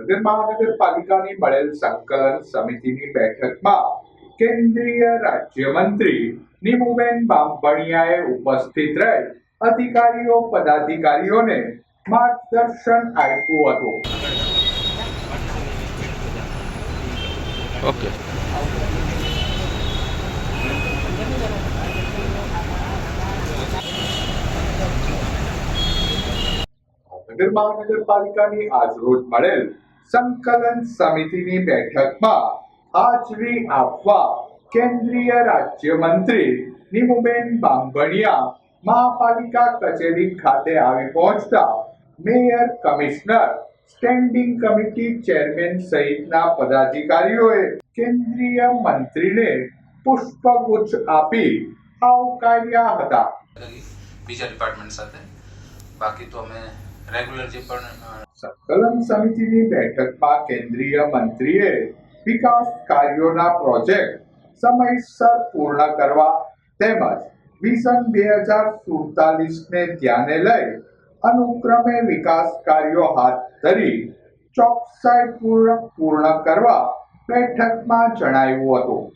ભાવનગર મહાનગરપાલિકાની મળેલ સંકલન સમિતિની બેઠકમાં કેન્દ્રીય રાજ્યમંત્રી નીમુબેન બામભણિયાએ ઉપસ્થિત રહી અધિકારીઓ પદાધિકારીઓને માર્ગદર્શન આપ્યું હતું. ઓકે. મહાનગરપાલિકાની આજરોજ મળેલ સંકલન સમિતિની બેઠકમાં હાજરી આપવા કેન્દ્રીય રાજ્યમંત્રી નીમુબેન બાંભણિયા મહાપાલિકા કચેરી ખાતે આવી પહોંચતા mayor commissioner, standing committee chairman સહિતના પદાધિકારીઓએ કેન્દ્રીય મંત્રીને પુષ્પગુચ્છ આપી આવકાર્યા હતા. બીજા ડિપાર્ટમેન્ટ સાથે. બાકી તો અમે રેગ્યુલર જે પણ સંકલન સમિતિની બેઠકમાં કેન્દ્રીય મંત્રીએ વિકાસ કાર્યોના પ્રોજેક્ટ સમયસર પૂર્ણ કરવા તેમજ વિઝન બે હજાર સુડતાલીસને ધ્યાને લઈ અનુક્રમે વિકાસ કાર્યો હાથ ધરી ચોકસાઈપૂર્વક પૂર્ણ કરવા બેઠકમાં જણાવ્યું હતું.